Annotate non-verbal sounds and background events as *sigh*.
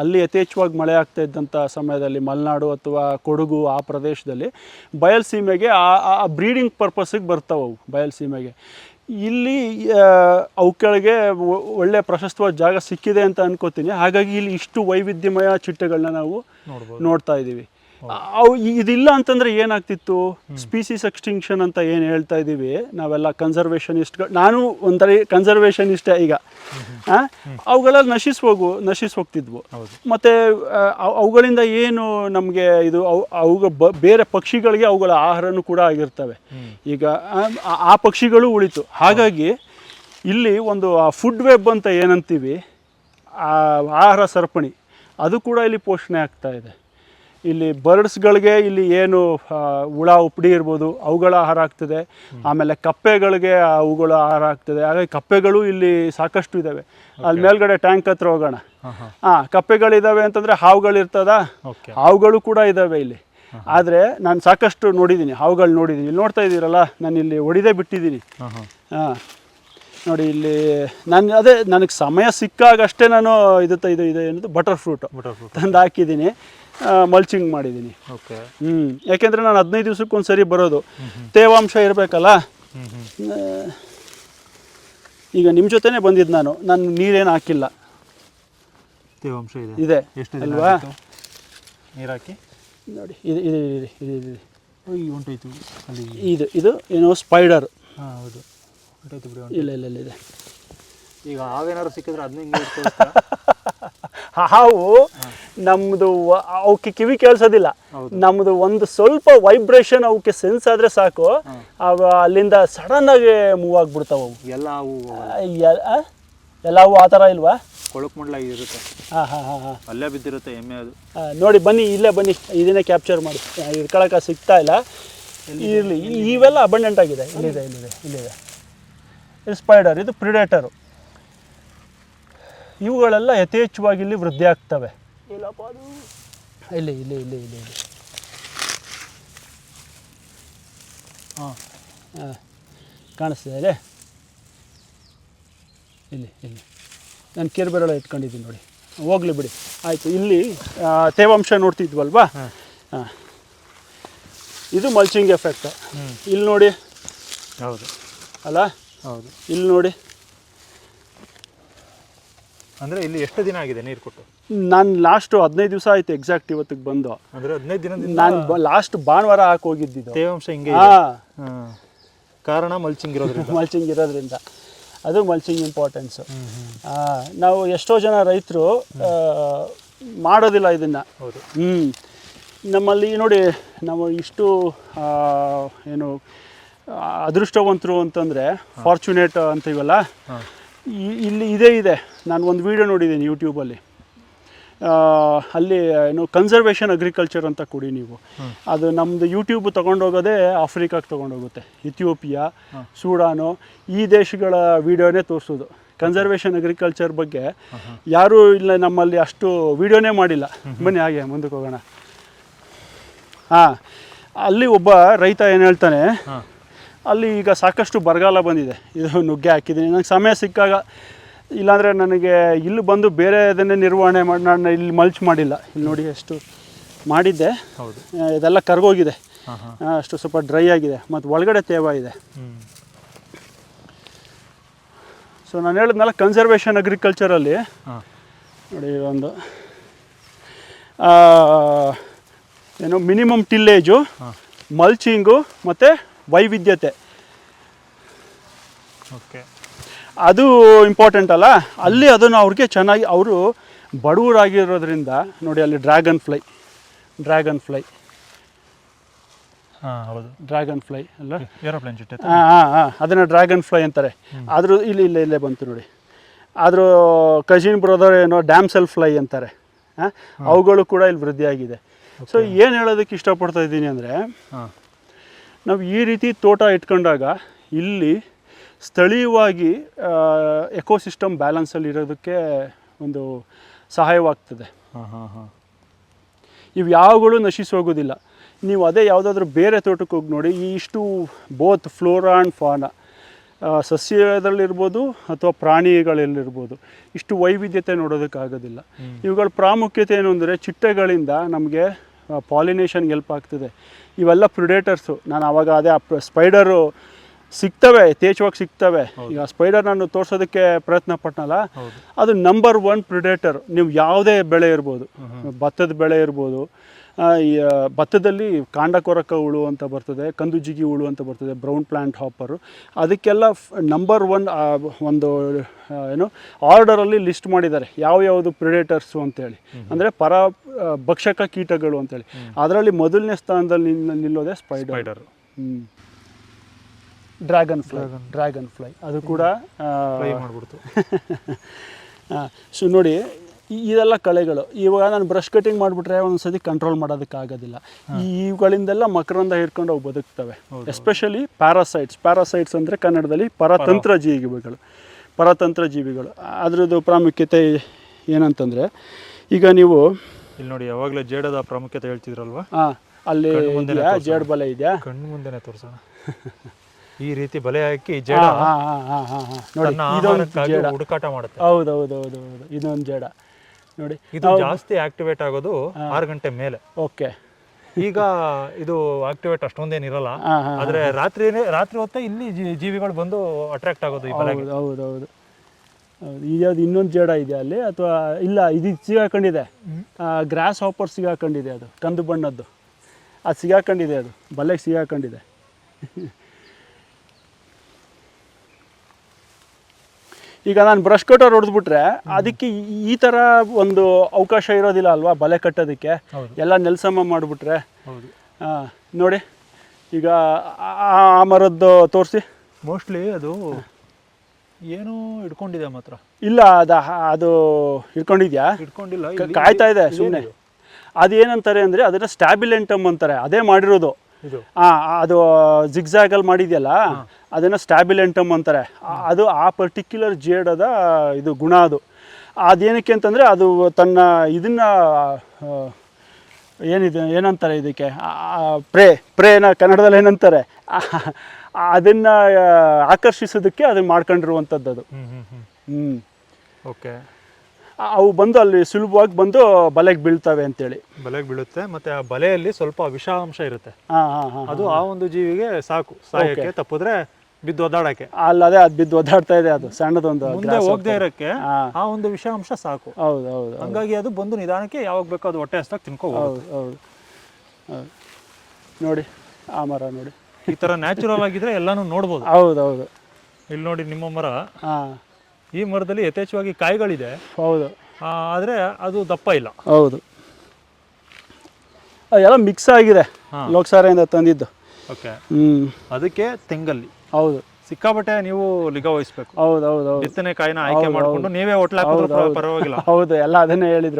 ಅಲ್ಲಿ ಯಥೇಚ್ಛವಾಗಿ ಮಳೆ ಆಗ್ತಾ ಇದ್ದಂಥ ಸಮಯದಲ್ಲಿ ಮಲೆನಾಡು ಅಥವಾ ಕೊಡಗು ಆ ಪ್ರದೇಶದಲ್ಲಿ ಬಯಲ್ಸೀಮೆಗೆ ಆ ಬ್ರೀಡಿಂಗ್ ಪರ್ಪಸ್ಸಿಗೆ ಬರ್ತಾವೆ ಅವು ಬಯಲ್ಸೀಮೆಗೆ ಇಲ್ಲಿ ಅವುಗಳಿಗೆ ಒಳ್ಳೆ ಪ್ರಶಸ್ತವಾದ ಜಾಗ ಸಿಕ್ಕಿದೆ ಅಂತ ಅನ್ಕೋತೀನಿ. ಹಾಗಾಗಿ ಇಲ್ಲಿ ಇಷ್ಟು ವೈವಿಧ್ಯಮಯ ಚಿಟ್ಟೆಗಳನ್ನ ನಾವು ನೋಡ್ತಾ ಇದ್ದೀವಿ. ಅವು ಇದಿಲ್ಲ ಅಂತಂದ್ರೆ ಏನಾಗ್ತಿತ್ತು? ಸ್ಪೀಸೀಸ್ ಎಕ್ಸ್ಟಿಂಕ್ಷನ್ ಅಂತ ಏನು ಹೇಳ್ತಾ ಇದ್ದೀವಿ ನಾವೆಲ್ಲ ಕನ್ಸರ್ವೇಷನಿಸ್ಟ್ಗಳು ನಾನು ಒಂಥರ ಕನ್ಸರ್ವೇಷನಿಸ್ಟೇ ಈಗ. ಅವುಗಳೆಲ್ಲ ನಶಿಸಿ ಹೋಗು ನಶಿಸ್ ಹೋಗ್ತಿದ್ವು ಮತ್ತೆ ಅವುಗಳಿಂದ ಏನು ನಮಗೆ ಇದು ಅವು ಬೇರೆ ಪಕ್ಷಿಗಳಿಗೆ ಅವುಗಳ ಆಹಾರನೂ ಕೂಡ ಆಗಿರ್ತವೆ. ಈಗ ಆ- ಪಕ್ಷಿಗಳು ಉಳಿತು. ಹಾಗಾಗಿ ಇಲ್ಲಿ ಒಂದು ಫುಡ್ ವೆಬ್ ಅಂತ ಏನಂತೀವಿ? ಆ ಆಹಾರ ಸರಪಣಿ. ಅದು ಕೂಡ ಇಲ್ಲಿ ಪೋಷಣೆ ಆಗ್ತಾ ಇದೆ. ಇಲ್ಲಿ ಬರ್ಡ್ಸ್ಗಳಿಗೆ ಇಲ್ಲಿ ಏನು ಹುಳ ಉಪ್ಪಡಿ ಇರ್ಬೋದು ಅವುಗಳ ಆಹಾರ ಆಗ್ತದೆ. ಆಮೇಲೆ ಕಪ್ಪೆಗಳಿಗೆ ಅವುಗಳ ಆಹಾರ ಆಗ್ತದೆ. ಹಾಗಾಗಿ ಕಪ್ಪೆಗಳು ಇಲ್ಲಿ ಸಾಕಷ್ಟು ಇದ್ದಾವೆ ಅಲ್ಲಿ ಮೇಲ್ಗಡೆ ಟ್ಯಾಂಕ್ ಹತ್ರ ಹೋಗೋಣ. ಹಾಂ ಕಪ್ಪೆಗಳಿದ್ದಾವೆ ಅಂತಂದರೆ ಹಾವುಗಳಿರ್ತದ ಓಕೆ ಹಾವುಗಳು ಕೂಡ ಇದ್ದಾವೆ ಇಲ್ಲಿ. ಆದರೆ ನಾನು ಸಾಕಷ್ಟು ನೋಡಿದ್ದೀನಿ ಹಾವುಗಳು ನೋಡಿದ್ದೀನಿ ಇಲ್ಲಿ ನೋಡ್ತಾ ಇದ್ದೀರಲ್ಲ ನಾನು ಇಲ್ಲಿ ಹೊಡಿದೇ ಬಿಟ್ಟಿದ್ದೀನಿ ಹಾಂ ನೋಡಿ ಇಲ್ಲಿ ನಾನು ಅದೇ ನನಗೆ ಸಮಯ ಸಿಕ್ಕಾಗಷ್ಟೇ ನಾನು ಇದು ತ- ಇದು ಇದು ಏನದು ಬಟರ್ ಫ್ರೂಟು ಬಟರ್ ಫ್ರೂಟ್ ತಂದು ಹಾಕಿದ್ದೀನಿ ಮಲ್ಚಿಂಗ್ ಮಾಡಿದ್ದೀನಿ. ಓಕೆ. ಹ್ಞೂ ಯಾಕೆಂದರೆ ನಾನು ಹದಿನೈದು ದಿವ್ಸಕ್ಕೆ ಒಂದು ಸರಿ ಬರೋದು. ತೇವಾಂಶ ಇರಬೇಕಲ್ಲ? ಈಗ ನಿಮ್ಮ ಜೊತೆನೇ ಬಂದಿದ್ದು ನಾನು. ನಾನು ನೀರೇನು ಹಾಕಿಲ್ಲ. ತೇವಾಂಶ ಇದೆ. ಇದೆ. ಎಷ್ಟು ಅಲ್ವಾ? ನೀರು ಹಾಕಿ ನೋಡಿ ಇದು ಇದು ಇದು ಇದು ಹೊಂಟೋಯ್ತು ಅಲ್ಲಿ ಇದು. ಇದು ಏನೋ ಸ್ಪೈಡರ್ ಹಾಂ ಹೌದು. ಹೊಂಟೋಯ್ತು ಬಿಡಿ ಇಲ್ಲ ಇಲ್ಲ ಇಲ್ಲ ಇದೆ ಈಗ ಹಾವೇನಾದ್ರು ಸಿಕ್ಕಿದ್ರೆ ಅದನ್ನ ಹಾವು ನಮ್ಮದು ಅವಕ್ಕೆ ಕಿವಿ ಕೇಳಿಸೋದಿಲ್ಲ. ನಮ್ಮದು ಒಂದು ಸ್ವಲ್ಪ ವೈಬ್ರೇಷನ್ ಅವಕ್ಕೆ ಸೆನ್ಸ್ ಆದರೆ ಸಾಕು. ಅವ ಅಲ್ಲಿಂದ ಸಡನ್ ಆಗಿ ಮೂವ್ ಆಗಿಬಿಡ್ತಾವೆ ಅವು. ಎಲ್ಲ ಅವು. ಎಲ್ಲ ಅವು ಆ ಥರ ಇಲ್ವಾ? ಕೊಳಕು ಮಂಡಲಾಗಿ ಇರುತ್ತೆ. ಹಾಂ ಹಾಂ ಹಾಂ ಹಾಂ. ಅಲ್ಲೇ ಬಿದ್ದಿರುತ್ತೆ ಎಮ್ಮೆ ಅದು. ನೋಡಿ ಬನ್ನಿ ಇಲ್ಲೇ ಬನ್ನಿ. ಇದನ್ನೇ ಕ್ಯಾಪ್ಚರ್ ಮಾಡಿ. ಇಟ್ಕೊಳಕ್ಕೆ ಸಿಗ್ತಾ ಇಲ್ಲ. ಇರಲಿ ಇವೆಲ್ಲ ಅಬಂಡೆಂಟ್ ಆಗಿದೆ. ಇಲ್ಲಿದೆ ಇಲ್ಲಿದೆ ಇಲ್ಲಿದೆ. ಇದು ಸ್ಪೈಡರ್ ಇದು ಪ್ರಿಡೇಟರು ಇವುಗಳೆಲ್ಲ ಯಥೇಚ್ಛವಾಗಿ ಇಲ್ಲಿ ವೃದ್ಧಿ ಆಗ್ತವೆ. ಇಲ್ಲ ಇಲ್ಲಿ ಇಲ್ಲಿ ಇಲ್ಲಿ ಇಲ್ಲಿ ಇಲ್ಲಿ. ಹಾಂ ಹಾಂ ಕಾಣಿಸ್ತಿದೆ ಇಲ್ಲಿ ಇಲ್ಲಿ ಇಲ್ಲಿ. ನಾನು ಕೇರ್ಬೆರಳ ಇಟ್ಕೊಂಡಿದ್ದೀನಿ ನೋಡಿ. ಹೋಗ್ಲಿ ಬಿಡಿ. ಆಯಿತು ಇಲ್ಲಿ ತೇವಾಂಶ ನೋಡ್ತಿದ್ವಲ್ವಾ? ಹಾಂ. ಹಾಂ. ಇದು ಮಲ್ಚಿಂಗ್ ಎಫೆಕ್ಟ್ ಇಲ್ಲಿ ನೋಡಿ. ಹೌದು. ಅಲ್ಲ? ಹೌದು. ಇಲ್ಲಿ ನೋಡಿ. ಅಂದರೆ ಇಲ್ಲಿ ಎಷ್ಟು ದಿನ ಆಗಿದೆ ನೀರು ಕೊಟ್ಟು? ನಾನು ಲಾಸ್ಟ್ ಹದಿನೈದು ದಿವಸ ಆಯ್ತು ಎಕ್ಸಾಕ್ಟ್ ಇವತ್ತಿಗೆ ಬಂದು. ಅಂದ್ರೆ ಹದಿನೈದು ದಿನದಿಂದ ನಾನು ಲಾಸ್ಟ್ ಭಾನುವಾರ ಹಾಕಿ ಹೋಗಿದ್ದಿದ್ದು. ತೇವಾಂಶ ಹಿಂಗೆ ಕಾರಣ ಮಲ್ಚಿಂಗ್ ಇರೋದ್ರಿಂದ. *laughs* ಮಲ್ಚಿಂಗ್ ಇರೋದ್ರಿಂದ. ಅದು ಮಲ್ಚಿಂಗ್ ಇಂಪಾರ್ಟೆನ್ಸು ನಾವು ಎಷ್ಟೋ ಜನ ರೈತರು ಮಾಡೋದಿಲ್ಲ ಇದನ್ನು. ಹ್ಞೂ ನಮ್ಮಲ್ಲಿ ನೋಡಿ ನಾವು ಇಷ್ಟು ಏನು ಅದೃಷ್ಟವಂತರು ಅಂತಂದರೆ ಫಾರ್ಚುನೇಟ್ ಅಂತೀವಲ್ಲ ಇಲ್ಲಿ ಇದೇ ಇದೆ. ನಾನು ಒಂದು ವಿಡಿಯೋ ನೋಡಿದ್ದೀನಿ ಯೂಟ್ಯೂಬಲ್ಲಿ ಅಲ್ಲಿ. ಏನು ಕನ್ಸರ್ವೇಷನ್ ಅಗ್ರಿಕಲ್ಚರ್ ಅಂತ ಕೊಡಿ ನೀವು. ಅದು ನಮ್ಮದು ಯೂಟ್ಯೂಬ್ ತೊಗೊಂಡೋಗೋದೇ ಆಫ್ರಿಕಾಗೆ ತೊಗೊಂಡೋಗುತ್ತೆ ಇಥಿಯೋಪಿಯಾ ಸೂಡಾನು ಈ ದೇಶಗಳ ವಿಡಿಯೋನೇ ತೋರಿಸೋದು. ಕನ್ಸರ್ವೇಷನ್ ಅಗ್ರಿಕಲ್ಚರ್ ಬಗ್ಗೆ ಯಾರೂ ಇಲ್ಲ ನಮ್ಮಲ್ಲಿ ಅಷ್ಟು ವಿಡಿಯೋನೇ ಮಾಡಿಲ್ಲ. ಬನ್ನಿ ಹಾಗೆ ಮುಂದಕ್ಕೆ ಹೋಗೋಣ. ಹಾಂ ಅಲ್ಲಿ ಒಬ್ಬ ರೈತ ಏನು ಹೇಳ್ತಾನೆ ಅಲ್ಲಿ ಈಗ ಸಾಕಷ್ಟು ಬರಗಾಲ ಬಂದಿದೆ. ಇದು ನುಗ್ಗೆ ಹಾಕಿದ್ದೀನಿ. ನನಗೆ ಸಮಯ ಸಿಕ್ಕಾಗ ಇಲ್ಲಾಂದರೆ ನನಗೆ ಇಲ್ಲಿ ಬಂದು ಬೇರೆ ಅದನ್ನೇ ನಿರ್ವಹಣೆ ಮಾಡಿ ನಾನು ಇಲ್ಲಿ ಮಲ್ಚ್ ಮಾಡಿಲ್ಲ. ಇಲ್ಲಿ ನೋಡಿ ಎಷ್ಟು ಮಾಡಿದ್ದೆ. ಹೌದು. ಇದೆಲ್ಲ ಕರ್ಗೋಗಿದೆ. ಅಷ್ಟು ಸ್ವಲ್ಪ ಡ್ರೈ ಆಗಿದೆ. ಮತ್ತು ಒಳಗಡೆ ತೇವ ಇದೆ. ಸೊ ನಾನು ಹೇಳಿದ್ನಲ್ಲ ಕನ್ಸರ್ವೇಷನ್ ಅಗ್ರಿಕಲ್ಚರಲ್ಲಿ ನೋಡಿ ಒಂದು. ಏನು ಮಿನಿಮಮ್ ಟಿಲ್ಲೇಜು ಮಲ್ಚಿಂಗು ಮತ್ತು ವೈವಿಧ್ಯತೆ. ಓಕೆ. ಅದು ಇಂಪಾರ್ಟೆಂಟ್ ಅಲ್ಲ? ಅಲ್ಲಿ ಅದನ್ನು ಅವ್ರಿಗೆ ಚೆನ್ನಾಗಿ ಅವರು ಬಡವರಾಗಿರೋದ್ರಿಂದ ನೋಡಿ ಅಲ್ಲಿ ಡ್ರ್ಯಾಗನ್ ಫ್ಲೈ ಡ್ರ್ಯಾಗನ್ ಫ್ಲೈ ಹಾಂ ಹೌದು. ಡ್ರ್ಯಾಗನ್ ಫ್ಲೈ ಅಲ್ಲ? ಏರೋಪ್ಲೇನ್ ಚಿಟ್ಟೆ ಹಾಂ ಹಾಂ ಹಾಂ. ಅದನ್ನು ಡ್ರ್ಯಾಗನ್ ಫ್ಲೈ ಅಂತಾರೆ. ಆದರೂ ಇಲ್ಲಿ ಇಲ್ಲೇ ಇಲ್ಲೇ ಬಂತು ನೋಡಿ. ಆದರೂ ಕಜಿನ್ ಬ್ರದರ್ ಏನೋ ಡ್ಯಾಮ್ಸೆಲ್ ಫ್ಲೈ ಅಂತಾರೆ. ಹಾಂ? ಅವುಗಳು ಕೂಡ ಇಲ್ಲಿ ವೃದ್ಧಿಯಾಗಿದೆ. ಸೊ ಏನು ಹೇಳೋದಕ್ಕೆ ಇಷ್ಟಪಡ್ತಾ ಇದ್ದೀನಿ ಅಂದರೆ ನಾವು ಈ ರೀತಿ ತೋಟ ಇಟ್ಕೊಂಡಾಗ ಇಲ್ಲಿ ಸ್ಥಳೀಯವಾಗಿ ಎಕೋಸಿಸ್ಟಮ್ ಬ್ಯಾಲೆನ್ಸಲ್ಲಿ ಇರೋದಕ್ಕೆ ಒಂದು ಸಹಾಯವಾಗ್ತದೆ. ಹಾಂ ಹಾಂ ಹಾಂ. ಇವು ಯಾವಾಗಲೂ ನಶಿಸಿ ಹೋಗೋದಿಲ್ಲ. ನೀವು ಅದೇ ಯಾವುದಾದ್ರೂ ಬೇರೆ ತೋಟಕ್ಕೆ ಹೋಗಿ ನೋಡಿ ಈ ಇಷ್ಟು ಬೋತ್ ಫ್ಲೋರಾ ಆ್ಯಂಡ್ ಫಾನ ಸಸ್ಯದಲ್ಲಿರ್ಬೋದು ಅಥವಾ ಪ್ರಾಣಿಗಳಲ್ಲಿರ್ಬೋದು ಇಷ್ಟು ವೈವಿಧ್ಯತೆ ನೋಡೋದಕ್ಕಾಗೋದಿಲ್ಲ. ಇವುಗಳ ಪ್ರಾಮುಖ್ಯತೆ ಏನು ಅಂದರೆ ಚಿಟ್ಟೆಗಳಿಂದ ನಮಗೆ ಪಾಲಿನೇಷನ್ಗೆ ಹೆಲ್ಪ್ ಆಗ್ತದೆ. ಇವೆಲ್ಲ ಪ್ರಿಡೇಟರ್ಸು. ನಾನು ಆವಾಗ ಅದೇ ಆ ಸ್ಪೈಡರು ಸಿಗ್ತವೆ ಯಥೇಚ್ಛವಾಗಿ ಸಿಗ್ತವೆ. ಈಗ ಸ್ಪೈಡರ್ ನಾನು ತೋರ್ಸೋದಕ್ಕೆ ಪ್ರಯತ್ನ ಪಟ್ನಲ್ಲ ಅದು ನಂಬರ್ ಒನ್ ಪ್ರಿಡೇಟರ್ ನೀವು ಯಾವುದೇ ಬೆಳೆ ಇರ್ಬೋದು. ಭತ್ತದ ಬೆಳೆ ಇರ್ಬೋದು. ಭತ್ತದಲ್ಲಿ ಕಾಂಡಕೊರಕ ಹುಳು ಅಂತ ಬರ್ತದೆ ಕಂದು ಜಿಗಿ ಹುಳು ಅಂತ ಬರ್ತದೆ ಬ್ರೌನ್ ಪ್ಲಾಂಟ್ ಹಾಪರು ಅದಕ್ಕೆಲ್ಲ ನಂಬರ್ ಒನ್ ಒಂದು ಏನು ಆರ್ಡರಲ್ಲಿ ಲಿಸ್ಟ್ ಮಾಡಿದ್ದಾರೆ ಯಾವ ಯಾವುದು ಪ್ರಿಡೇಟರ್ಸು ಅಂತೇಳಿ. ಅಂದರೆ ಪರ ಭಕ್ಷಕ ಕೀಟಗಳು ಅಂತೇಳಿ. ಅದರಲ್ಲಿ ಮೊದಲನೇ ಸ್ಥಾನದಲ್ಲಿ ನಿಲ್- ನಿಲ್ಲೋದೇ ಸ್ಪೈಡರ್. ಹ್ಞೂ ಡ್ರ್ಯಾಗನ್ ಫ್ಲೈ ಡ್ರ್ಯಾಗನ್. ಫ್ಲೈ ಅದು ಕೂಡ ಮಾಡಿಬಿಡ್ತು. ಮಾಡ್ಬಿಡ್ತು *laughs* ಸೊ ನೋಡಿ ಈ- ಇದೆಲ್ಲ ಕಳೆಗಳು. ಇವಾಗ ನಾನು ಬ್ರಷ್ ಕಟಿಂಗ್ ಮಾಡಿಬಿಟ್ರೆ ಒಂದ್ಸತಿ ಕಂಟ್ರೋಲ್ ಮಾಡೋದಕ್ಕಾಗೋದಿಲ್ಲ. ಈ ಇವುಗಳಿಂದೆಲ್ಲ ಮಕರಂದ ಹಿಡ್ಕೊಂಡು ಅವು ಬದುಕ್ತವೆ. Especially parasites. ಪ್ಯಾರಾಸೈಟ್ಸ್ ಅಂದರೆ ಕನ್ನಡದಲ್ಲಿ ಪರತಂತ್ರ ಜೀವಿಗಳು. ಪರತಂತ್ರ ಜೀವಿಗಳು ಅದರದ್ದು ಪ್ರಾಮುಖ್ಯತೆ ಏನಂತಂದರೆ ಈಗ ನೀವು ಇಲ್ಲಿ ನೋಡಿ ಯಾವಾಗಲೇ ಜೇಡದ ಪ್ರಾಮುಖ್ಯತೆ ಹೇಳ್ತಿದ್ರಲ್ವಾ? ಹಾಂ ಅಲ್ಲಿ ಇದೆಯಾ? ಜೇಡ್ ಬಲೆ ಇದೆಯಾ? ಕಣ್ಣು ಮುಂದೆನೆ ತೋರಿಸೋಣ. ಈ ರೀತಿ ಬಲೆ ಹಾಕಿ ಜೇಡ ಹಾಂ ಹಾಂ ಹಾಂ ಹಾಂ ಹಾಂ ನೋಡಿ ಇದೊಂದು ಜೇಡ. ಹುಡುಕಾಟ ಮಾಡುತ್ತೆ. ಹೌದು ಹೌದು ಹೌದು ಹೌದು ಇದೊಂದು ಜೇಡ. ನೋಡಿ ಇದು ಜಾಸ್ತಿ ಆಕ್ಟಿವೇಟ್ ಆಗೋದು ಆರು ಗಂಟೆ ಮೇಲೆ. ಓಕೆ. ಈಗ ಇದು ಆಕ್ಟಿವೇಟ್ ಅಷ್ಟೊಂದೇನಿರಲ್ಲ ಆದ್ರೆ ರಾತ್ರಿ ರಾತ್ರಿ ಹೊತ್ತೇ ಇಲ್ಲಿ ಜೀವಿಗಳು ಬಂದು ಅಟ್ರಾಕ್ಟ್ ಆಗೋದು ಈ ಬಲೆಗೆ. ಹೌದು ಹೌದು ಹೌದು. ಹೌದು ಇದ್ಯಾವ್ದು ಇನ್ನೊಂದು ಜೇಡ ಇದೆ ಅಲ್ಲಿ ಅಥವಾ ಇಲ್ಲ ಇದು ಸಿಗಾಕೊಂಡಿದೆ. ಗ್ರಾಸ್ ಹಾಪರ್ ಸಿಗಾಕೊಂಡಿದೆ ಅದು ಕಂದು ಬಣ್ಣದ್ದು. ಅದು ಸಿಗಾಕೊಂಡಿದೆ ಅದು ಬಲೆಗೆ ಸಿಗಾಕೊಂಡಿದೆ. ಈಗ ನಾನು ಬ್ರಷ್ ಕಟರ್ ಹೊಡೆದ್ಬಿಟ್ರೆ ಅದಕ್ಕೆ ಈ- ತರ ಥರ ಒಂದು ಅವಕಾಶ ಇರೋದಿಲ್ಲ ಅಲ್ವಾ ಬಲೆ ಕಟ್ಟೋದಕ್ಕೆ? ಎಲ್ಲ ನೆಲಸಮ ಮಾಡಿಬಿಟ್ರೆ. ನೋಡಿ ಈಗ ಆ- ಮರದ್ದು ತೋರಿಸಿ. ಮೋಸ್ಟ್ಲಿ ಅದು ಏನು ಇಟ್ಕೊಂಡಿದೆ ಮಾತ್ರ. ಇಲ್ಲ ಅದ ಅದು ಹಿಡ್ಕೊಂಡಿದ್ಯಾ? ಇಟ್ಕೊಂಡಿಲ್ಲ ಕಾಯ್ತಾ ಇದೆ ಸುಮ್ಮನೆ? ಅದೇನಂತಾರೆ ಅಂದರೆ ಅದನ್ನ ಸ್ಟ್ಯಾಬಿಲೆಂಟಮ್ ಅಂತಾರೆ. ಅದೇ ಮಾಡಿರೋದು. ಆ, ಅದು ಜಿಗ್ಜಾಗಲ್ಲಿ ಮಾಡಿದ್ಯಲ್ಲ ಅದನ್ನ ಸ್ಟ್ಯಾಬಿಲೆಂಟಮ್ ಅಂತಾರೆ. ಅದು ಆ ಪರ್ಟಿಕ್ಯುಲರ್ ಜೇಡದ ಇದು ಗುಣ ಅದು. ಅದೇನಕ್ಕೆ ಅಂತಂದರೆ ಅದು ತನ್ನ ಇದನ್ನ ಏನಿದೆ ಏನಂತಾರೆ ಇದಕ್ಕೆ? ಪ್ರೇ ಪ್ರೇನ ಕನ್ನಡದಲ್ಲಿ ಏನಂತಾರೆ? ಅದನ್ನ ಆಕರ್ಷಿಸೋದಕ್ಕೆ ಅದನ್ನ ಮಾಡ್ಕೊಂಡಿರುವಂಥದ್ದು ಅದು ಹ್ಞೂ ಓಕೆ. ಅವು ಬಂದು ಅಲ್ಲಿ ಸುಲಭವಾಗಿ ಬಂದು ಬಲೆಗೆ ಬೀಳ್ತವೆ ಅಂತೇಳಿ. ಬಲೆಗೆ ಬೀಳುತ್ತೆ ಮತ್ತೆ ಆ ಬಲೆಯಲ್ಲಿ ಸ್ವಲ್ಪ ವಿಷಾಂಶ ಇರುತ್ತೆ. ಹಾಂ ಹಾಂ ಹಾಂ ಅದು ಆ ಒಂದು ಜೀವಿಗೆ ಸಾಕು ಸಾಯಕ್ಕೆ ತಪ್ಪಿದ್ರೆ ಬಿದ್ದು ಒದ್ದಾಡಕ್ಕೆ. ಅಲ್ಲದೆ ಅದು ಬಿದ್ದು ಒದ್ದಾಡ್ತಾ ಇದೆ ಅದು ಸಣ್ಣದೊಂದು ಮುಂದೆ ಹೋಗದೆ ಇರಕ್ಕೆ ಆ ಒಂದು ವಿಷಾಂಶ ಸಾಕು. ಹೌದು ಹೌದು ಹಂಗಾಗಿ ಅದು ಬಂದು ನಿಧಾನಕ್ಕೆ ಯಾವಾಗ ಬೇಕೋ ಅದು ಹೊಟ್ಟೆ ಹಸ್ತಾಗಿ ತಿನ್ಕೋಬಹುದು ಹೌದು ಹೌದು ಹೌದು. ನೋಡಿ ಆ ಮರ ನೋಡಿ. ಈ ತರ ನ್ಯಾಚುರಲ್ ಆಗಿದ್ರೆ ಎಲ್ಲಾನು ನೋಡ್ಬೋದು. ಹೌದು ಹೌದು. ಇಲ್ಲಿ ನೋಡಿ ನಿಮ್ಮ ಮರ. ಹಾಂ. ಈ ಮರದಲ್ಲಿ ಯಥೇಚ್ಛವಾಗಿ ಕಾಯಿಗಳಿದೆ. ಹೌದು. ಆದರೆ ಅದು ದಪ್ಪ ಇಲ್ಲ. ಹೌದು. ಎಲ್ಲ ಮಿಕ್ಸ್ ಆಗಿದೆ. ಲೋಕಸಾರೆಯಿಂದ ತಂದಿದ್ದು. ಓಕೆ ಹ್ಞೂ ಅದಕ್ಕೆ ತೆಂಗಲ್ಲಿ. ಹೌದು. ಸಿಕ್ಕಾಪಟ್ಟೆ ನೀವು ನಿಗಾ ವಹಿಸ್ಬೇಕು. ಹೌದು ಹೌದು ಹೌದು. ಬಿತ್ತನೆ ಕಾಯಿನ ಆಯ್ಕೆ ಮಾಡ್ಕೊಂಡು ನೀವೇ ಹೋಟ್ಲ್ ಹಾಕಿದ್ರು ಪರವಾಗಿಲ್ಲ. ಹೌದು ಎಲ್ಲ ಅದನ್ನೇ ಹೇಳಿದ್ರು.